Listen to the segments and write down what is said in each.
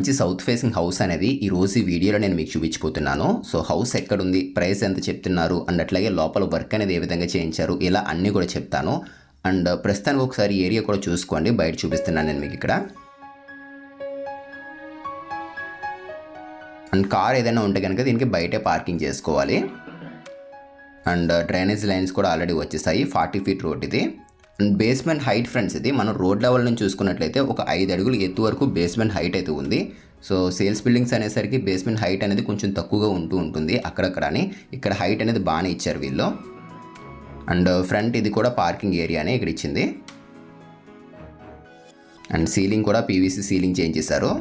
మంచి south facing house అనేది ఈ రోజు ఈ వీడియోలో నేను మీకు చూపించిపోతున్నాను సో హౌస్ ఎక్కడుంది ప్రైస్ ఎంత చెప్తున్నారు అండ్ అట్లాగే లోపల వర్క్ అనేది ఏ విధంగా చేయించారు ఇలా అన్నీ కూడా చెప్తాను. అండ్ ప్రస్తుతానికి ఒకసారి ఏరియా కూడా చూసుకోండి బయట చూపిస్తున్నాను నేను మీకు ఇక్కడ. అండ్ కార్ ఏదైనా ఉంటే కనుక దీనికి బయటే పార్కింగ్ చేసుకోవాలి. అండ్ డ్రైనేజ్ లైన్స్ కూడా ఆల్రెడీ వచ్చేసాయి ఫార్టీ ఫీట్ రోడ్ ఇది. బేస్మెంట్ హైట్ ఫ్రెండ్స్ ఇది. మనం రోడ్ లెవెల్ నుంచి చూసుకున్నట్లయితే ఒక ఐదు అడుగులు ఎత్తు వరకు బేస్మెంట్ హైట్ అయితే ఉంది. సో సేల్స్ బిల్డింగ్స్ అనేసరికి బేస్మెంట్ హైట్ అనేది కొంచెం తక్కువగా ఉంటూ ఉంటుంది అక్కడక్కడ అని. ఇక్కడ హైట్ అనేది బాగానే ఇచ్చారు వీళ్ళు. అండ్ ఫ్రంట్ ఇది కూడా పార్కింగ్ ఏరియానే ఇక్కడ ఇచ్చింది. అండ్ సీలింగ్ కూడా పీవీసీ సీలింగ్ చేంజ్ చేశారు.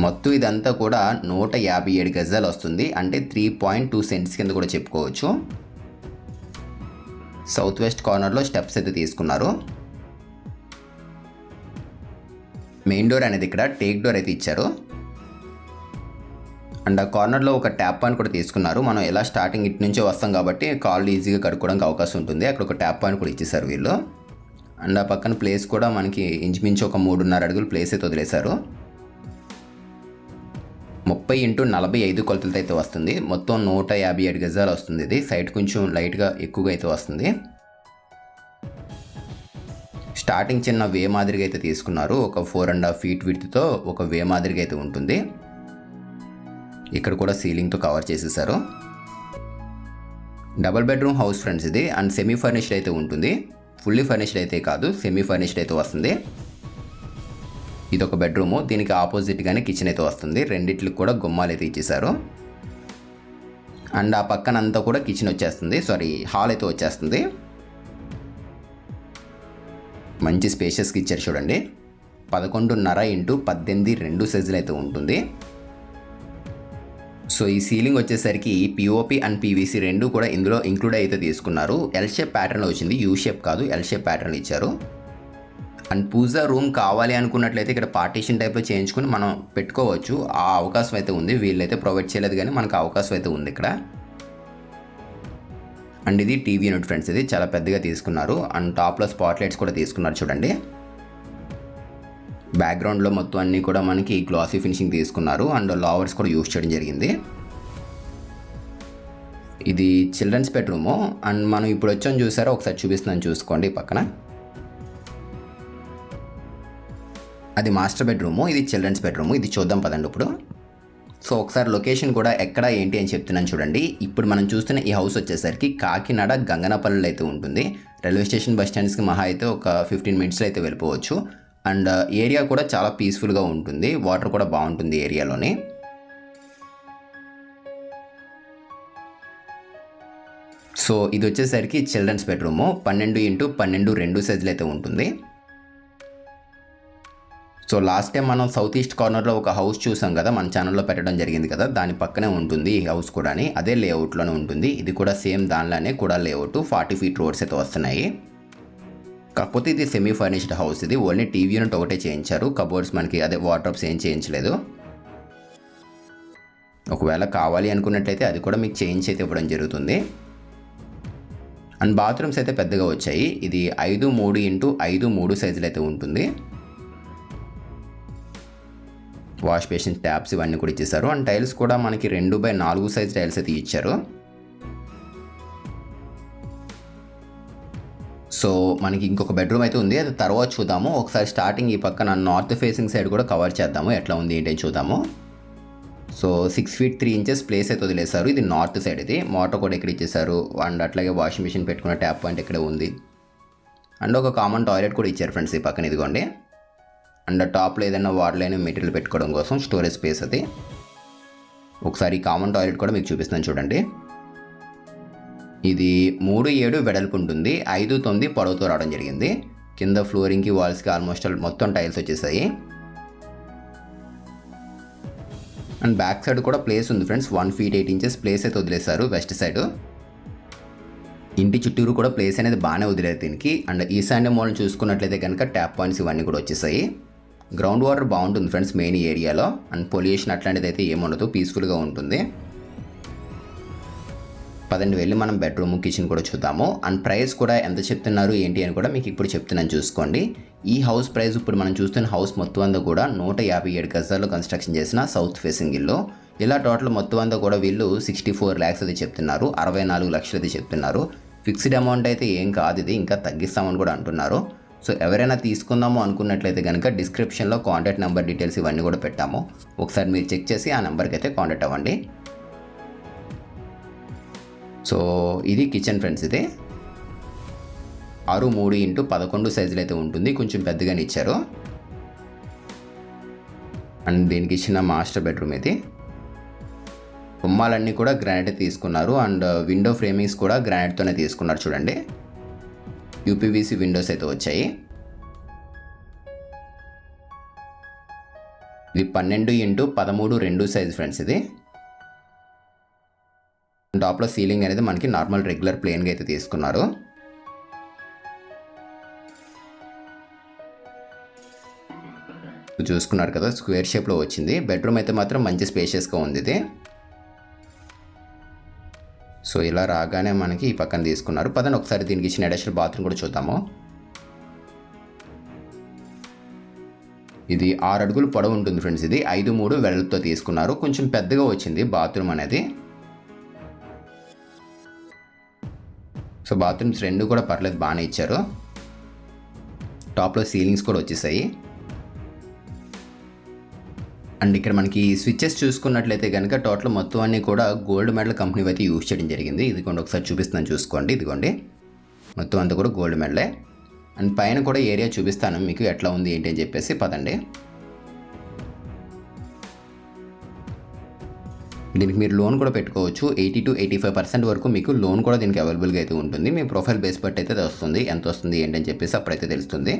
మొత్తం ఇదంతా కూడా నూట యాభై ఏడు గజాలు వస్తుంది. అంటే త్రీ పాయింట్ టూ సెంట్స్ కింద కూడా చెప్పుకోవచ్చు. సౌత్ వెస్ట్ కార్నర్లో స్టెప్స్ అయితే తీసుకున్నారు. మెయిన్ డోర్ అనేది ఇక్కడ టేక్ డోర్ అయితే ఇచ్చారు. అండ్ ఆ కార్నర్లో ఒక ట్యాప్ పాయింట్ కూడా తీసుకున్నారు. మనం ఎలా స్టార్టింగ్ ఇటు నుంచే వస్తాం కాబట్టి కాళ్ళు ఈజీగా కడుక్కోవడానికి అవకాశం ఉంటుంది. అక్కడ ఒక ట్యాప్ పాయింట్ కూడా ఇచ్చేసారు వీళ్ళు. అండ్ ఆ పక్కన ప్లేస్ కూడా మనకి ఇంచుమించు ఒక మూడున్నర అడుగులు ప్లేస్ అయితే వదిలేశారు. ముప్పై ఇంటూ నలభై ఐదు కొలతలతో అయితే వస్తుంది. మొత్తం నూట యాభై ఏడు గజాలు వస్తుంది ఇది. సైట్ కొంచెం లైట్గా ఎక్కువగా అయితే వస్తుంది. స్టార్టింగ్ చిన్న వే మాదిరిగా అయితే తీసుకున్నారు. ఒక ఫోర్ అండ్ హాఫ్ ఫీట్ విడ్త్తో ఒక వే మాదిరిగా అయితే ఉంటుంది. ఇక్కడ కూడా సీలింగ్తో కవర్ చేసేసారు. డబుల్ బెడ్రూమ్ హౌస్ ఫ్రెండ్స్ ఇది. అండ్ సెమీ ఫర్నిష్డ్ అయితే ఉంటుంది. ఫుల్లీ ఫర్నిష్డ్ అయితే కాదు. సెమీ ఫర్నిష్డ్ అయితే వస్తుంది. ఇది ఒక బెడ్రూము. దీనికి ఆపోజిట్గానే కిచెన్ అయితే వస్తుంది. రెండిట్లకి కూడా గుమ్మాలు అయితే ఇచ్చేసారు అండ్ ఆ పక్కన అంతా కూడా కిచెన్ వచ్చేస్తుంది. సారీ హాల్ అయితే వచ్చేస్తుంది. మంచి స్పేషియస్కి ఇచ్చారు చూడండి. పదకొండున్నర ఇంటూ పద్దెనిమిది రెండు సైజులు అయితే ఉంటుంది. సో ఈ సీలింగ్ వచ్చేసరికి పిఓపి అండ్ పీవీసీ రెండు కూడా ఇందులో ఇంక్లూడ్ అయితే తీసుకున్నారు. ఎల్ షేప్ ప్యాటర్న్ వచ్చింది. యూ షేప్ కాదు ఎల్ షేప్ ప్యాటర్న్ ఇచ్చారు. అండ్ పూజా రూమ్ కావాలి అనుకున్నట్లయితే ఇక్కడ పార్టీషన్ టైప్లో చేయించుకుని మనం పెట్టుకోవచ్చు. ఆ అవకాశం అయితే ఉంది. వీళ్ళైతే ప్రొవైడ్ చేయలేదు కానీ మనకు అవకాశం అయితే ఉంది ఇక్కడ. అండ్ ఇది టీవీ యూనిట్ ఫ్రెండ్స్ ఇది చాలా పెద్దగా తీసుకున్నారు. అండ్ టాప్లో స్పాట్ లైట్స్ కూడా తీసుకున్నారు చూడండి. బ్యాక్గ్రౌండ్లో మొత్తం అన్నీ కూడా మనకి గ్లాసీ ఫినిషింగ్ తీసుకున్నారు. అండ్ లావర్స్ కూడా యూస్ చేయడం జరిగింది. ఇది చిల్డ్రన్స్ బెడ్రూము అండ్ మనం ఇప్పుడు వచ్చాం చూసారో? ఒకసారి చూపిస్తున్నాను చూసుకోండి పక్కన. అది మాస్టర్ బెడ్రూము ఇది చిల్డ్రన్స్ బెడ్రూము ఇది చూద్దాం పదండి ఇప్పుడు. సో ఒకసారి లొకేషన్ కూడా ఎక్కడ ఏంటి అని చెప్తున్నాను చూడండి. ఇప్పుడు మనం చూస్తున్న ఈ హౌస్ వచ్చేసరికి కాకినాడ గంగనపల్లిలో అయితే ఉంటుంది. రైల్వే స్టేషన్ బస్ స్టాండ్స్కి మహా అయితే ఒక ఫిఫ్టీన్ మినిట్స్లో అయితే వెళ్ళిపోవచ్చు. అండ్ ఏరియా కూడా చాలా పీస్ఫుల్గా ఉంటుంది. వాటర్ కూడా బాగుంటుంది ఏరియాలోని. సో ఇది వచ్చేసరికి చిల్డ్రన్స్ బెడ్రూము. పన్నెండు ఇంటూ పన్నెండు రెండు సైజులు అయితే ఉంటుంది. సో లాస్ట్ టైం మనం సౌత్ ఈస్ట్ కార్నర్లో ఒక హౌస్ చూసాం కదా మన ఛానల్లో పెట్టడం జరిగింది కదా దాని పక్కనే ఉంటుంది ఈ హౌస్ కూడా అదే లేఅవుట్లోనే ఉంటుంది. ఇది కూడా సేమ్ దానిలోనే కూడా లేఅవుట్ ఫార్టీ ఫీట్ రోడ్స్ అయితే వస్తున్నాయి. కాకపోతే ఇది సెమీ ఫర్నిష్డ్ హౌస్ ఇది ఓన్లీ టీవీ యూనిట్ ఒకటే చేయించారు. కబోర్డ్స్ మనకి అదే వాటర్ ఏం చేయించలేదు. ఒకవేళ కావాలి అనుకున్నట్లయితే అది కూడా మీకు చేంజ్ అయితే ఇవ్వడం జరుగుతుంది. అండ్ బాత్రూమ్స్ అయితే పెద్దగా వచ్చాయి. ఇది ఐదు మూడు ఇంటూ ఐదు మూడు సైజులు అయితే ఉంటుంది. వాష్ బేసిన్ ట్యాప్స్ ఇవన్నీ కూడా ఇచ్చేసారు అండ్ టైల్స్ కూడా మనకి రెండు బై నాలుగు సైజ్ టైల్స్ అయితే ఇచ్చారు. సో మనకి ఇంకొక బెడ్రూమ్ అయితే ఉంది. అది తర్వాత చూద్దాము. ఒకసారి స్టార్టింగ్ ఈ పక్కన నార్త్ ఫేసింగ్ సైడ్ కూడా కవర్ చేద్దాము. ఎట్లా ఉంది ఏంటని చూద్దాము. So six feet three inches place అయితే వదిలేశారు. ఇది నార్త్ సైడ్ ఇది. మోటార్ కూడా ఇక్కడ ఇచ్చేసారు అండ్ అట్లాగే వాషింగ్ మిషన్ పెట్టుకున్న ట్యాప్ పాయింట్ ఇక్కడే ఉంది. అండ్ ఒక కామన్ టాయిలెట్ కూడా ఇచ్చారు ఫ్రెండ్స్ ఈ పక్కన ఇదిగోండి. అండ్ టాప్లో ఏదైనా వాడలేని మెటీరియల్ పెట్టుకోవడం కోసం స్టోరేజ్ స్పేస్ అది. ఒకసారి కామన్ టాయిలెట్ కూడా మీకు చూపిస్తాను చూడండి. ఇది మూడు ఏడు వెడల్పు ఉంటుంది. ఐదు తొమ్మిది పొడవుతో రావడం జరిగింది. కింద ఫ్లోరింగ్కి వాల్స్కి ఆల్మోస్ట్ మొత్తం టైల్స్ వచ్చేసాయి. అండ్ బ్యాక్ సైడ్ కూడా ప్లేస్ ఉంది friends. One feet eight inches place అయితే వదిలేశారు వెస్ట్ సైడ్. ఇంటి చుట్టూరు కూడా ప్లేస్ అనేది బాగానే వదిలేదు దీనికి. అండ్ ఈశాన్య మూలం చూసుకున్నట్లయితే కనుక ట్యాప్ పాయింట్స్ ఇవన్నీ కూడా వచ్చేసాయి. గ్రౌండ్ వాటర్ బాగుంటుంది ఫ్రెండ్స్ మెయిన్ ఏరియాలో. అండ్ పొల్యూషన్ అట్లాంటిది అయితే ఏముండదు పీస్ఫుల్గా ఉంటుంది. పదండి వెళ్ళి మనం బెడ్రూమ్ కిచెన్ కూడా చూద్దాము. అండ్ ప్రైస్ కూడా ఎంత చెప్తున్నారు ఏంటి అని కూడా మీకు ఇప్పుడు చెప్తున్నాను చూసుకోండి. ఈ హౌస్ ప్రైస్ ఇప్పుడు మనం చూస్తున్న హౌస్ మొత్తం అంతా కూడా నూట యాభై ఏడు గజాల్లో కన్స్ట్రక్షన్ చేసిన సౌత్ ఫేసింగ్ ఇల్లు. ఇలా టోటల్ మొత్తం అంతా కూడా వీళ్ళు సిక్స్టీ ఫోర్ ల్యాక్స్ అది చెప్తున్నారు అరవై నాలుగు లక్షలు అది చెప్తున్నారు. ఫిక్స్డ్ అమౌంట్ అయితే ఏం కాదు ఇది ఇంకా తగ్గిస్తామని కూడా అంటున్నారు. సో ఎవరైనా తీసుకుందాము అనుకున్నట్లయితే కనుక డిస్క్రిప్షన్లో కాంటాక్ట్ నెంబర్ డీటెయిల్స్ ఇవన్నీ కూడా పెట్టాము. ఒకసారి మీరు చెక్ చేసి ఆ నెంబర్కి అయితే కాంటాక్ట్ అవ్వండి. సో ఇది కిచెన్ ఫ్రెండ్స్ ఇది. ఆరు మూడు ఇంటూ పదకొండు సైజులు అయితే ఉంటుంది. కొంచెం పెద్దగానే ఇచ్చారు. అండ్ దీనికి ఇచ్చిన మాస్టర్ బెడ్రూమ్ ఇది. బొమ్మాలన్నీ కూడా గ్రానైట్ తీసుకున్నారు. అండ్ విండో ఫ్రేమింగ్స్ కూడా గ్రానైట్తోనే తీసుకున్నారు చూడండి. యూపీవీసీ విండోస్ అయితే వచ్చాయి. ఇది పన్నెండు ఇంటూ పదమూడు రెండు సైజ్ ఫ్రెండ్స్ ఇది. టాప్లో సీలింగ్ అనేది మనకి నార్మల్ రెగ్యులర్ ప్లేన్గా అయితే తీసుకున్నారు. చూసుకున్నారు కదా స్క్వేర్ షేప్లో వచ్చింది. బెడ్రూమ్ అయితే మాత్రం మంచి స్పేషియస్గా ఉంది ఇది. సో ఇలా రాగానే మనకి ఈ పక్కన తీసుకున్నారు. పదని ఒకసారి దీనికి ఇచ్చిన అడిషనల్ బాత్రూమ్ కూడా చూద్దాము. ఇది ఆరు అడుగులు పొడవు ఉంటుంది ఫ్రెండ్స్ ఇది. ఐదు మూడు వెడల్పుతో తీసుకున్నారు. కొంచెం పెద్దగా వచ్చింది బాత్రూమ్ అనేది. సో బాత్రూమ్స్ రెండు కూడా పర్లేదు బాగానే ఇచ్చారు. టాప్లో సీలింగ్స్ కూడా వచ్చేసాయి. అండ్ ఇక్కడ మనకి స్విచ్చెస్ చూసుకున్నట్లయితే కనుక టోటల్ మొత్తం అన్నీ కూడా గోల్డ్ మెడల్ కంపెనీ అయితే యూజ్ చేయడం జరిగింది. ఇదిగోండి ఒకసారి చూపిస్తాను చూసుకోండి. ఇదిగోండి మొత్తం అంతా కూడా గోల్డ్ మెడలే అండ్ పైన కూడా ఏరియా చూపిస్తాను మీకు ఎట్లా ఉంది ఏంటి అని చెప్పేసి పదండి. దీనికి మీరు లోన్ కూడా పెట్టుకోవచ్చు. Eighty to eighty five percent వరకు మీకు లోన్ కూడా దీనికి అవైలబుల్గా అయితే ఉంటుంది. మీ ప్రొఫైల్ బేస్ బట్టి అయితే వస్తుంది. ఎంత వస్తుంది ఏంటి అని చెప్పేసి అప్పుడైతే తెలుస్తుంది.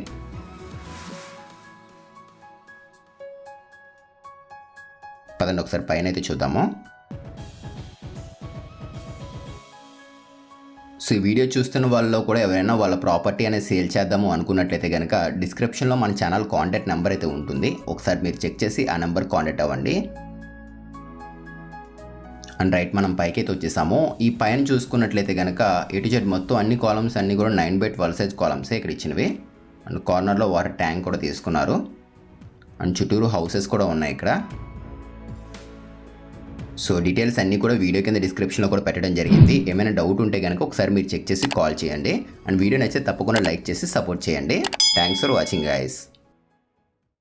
పదండి ఒకసారి పైన అయితే చూద్దాము. సో ఈ వీడియో చూస్తున్న వాళ్ళలో కూడా ఎవరైనా వాళ్ళ ప్రాపర్టీ అనేది సేల్ చేద్దాము అనుకున్నట్లయితే కనుక డిస్క్రిప్షన్లో మన ఛానల్ కాంటాక్ట్ నెంబర్ అయితే ఉంటుంది. ఒకసారి మీరు చెక్ చేసి ఆ నెంబర్ కాంటాక్ట్ అవ్వండి. అండ్ రైట్ మనం పైకి అయితే వచ్చేసాము. ఈ పైన చూసుకున్నట్లయితే కనుక ఎటు జెడ్ మొత్తం అన్ని కాలమ్స్ అన్నీ కూడా నైన్ బై ట్వెల్వ్ సైజ్ కాలమ్సే ఇక్కడ ఇచ్చినవి. అండ్ కార్నర్లో వాటర్ ట్యాంక్ కూడా తీసుకున్నారు. అండ్ చుట్టూరు హౌసెస్ కూడా ఉన్నాయి ఇక్కడ. సో డీటెయిల్స్ అన్నీ కూడా వీడియో కింద డిస్క్రిప్షన్లో కూడా పెట్టడం జరిగింది. ఏమైనా డౌట్ ఉంటే కనుక ఒకసారి మీరు చెక్ చేసి కాల్ చేయండి. అండ్ వీడియో నచ్చితే తప్పకుండా లైక్ చేసి సపోర్ట్ చేయండి. Thanks for watching guys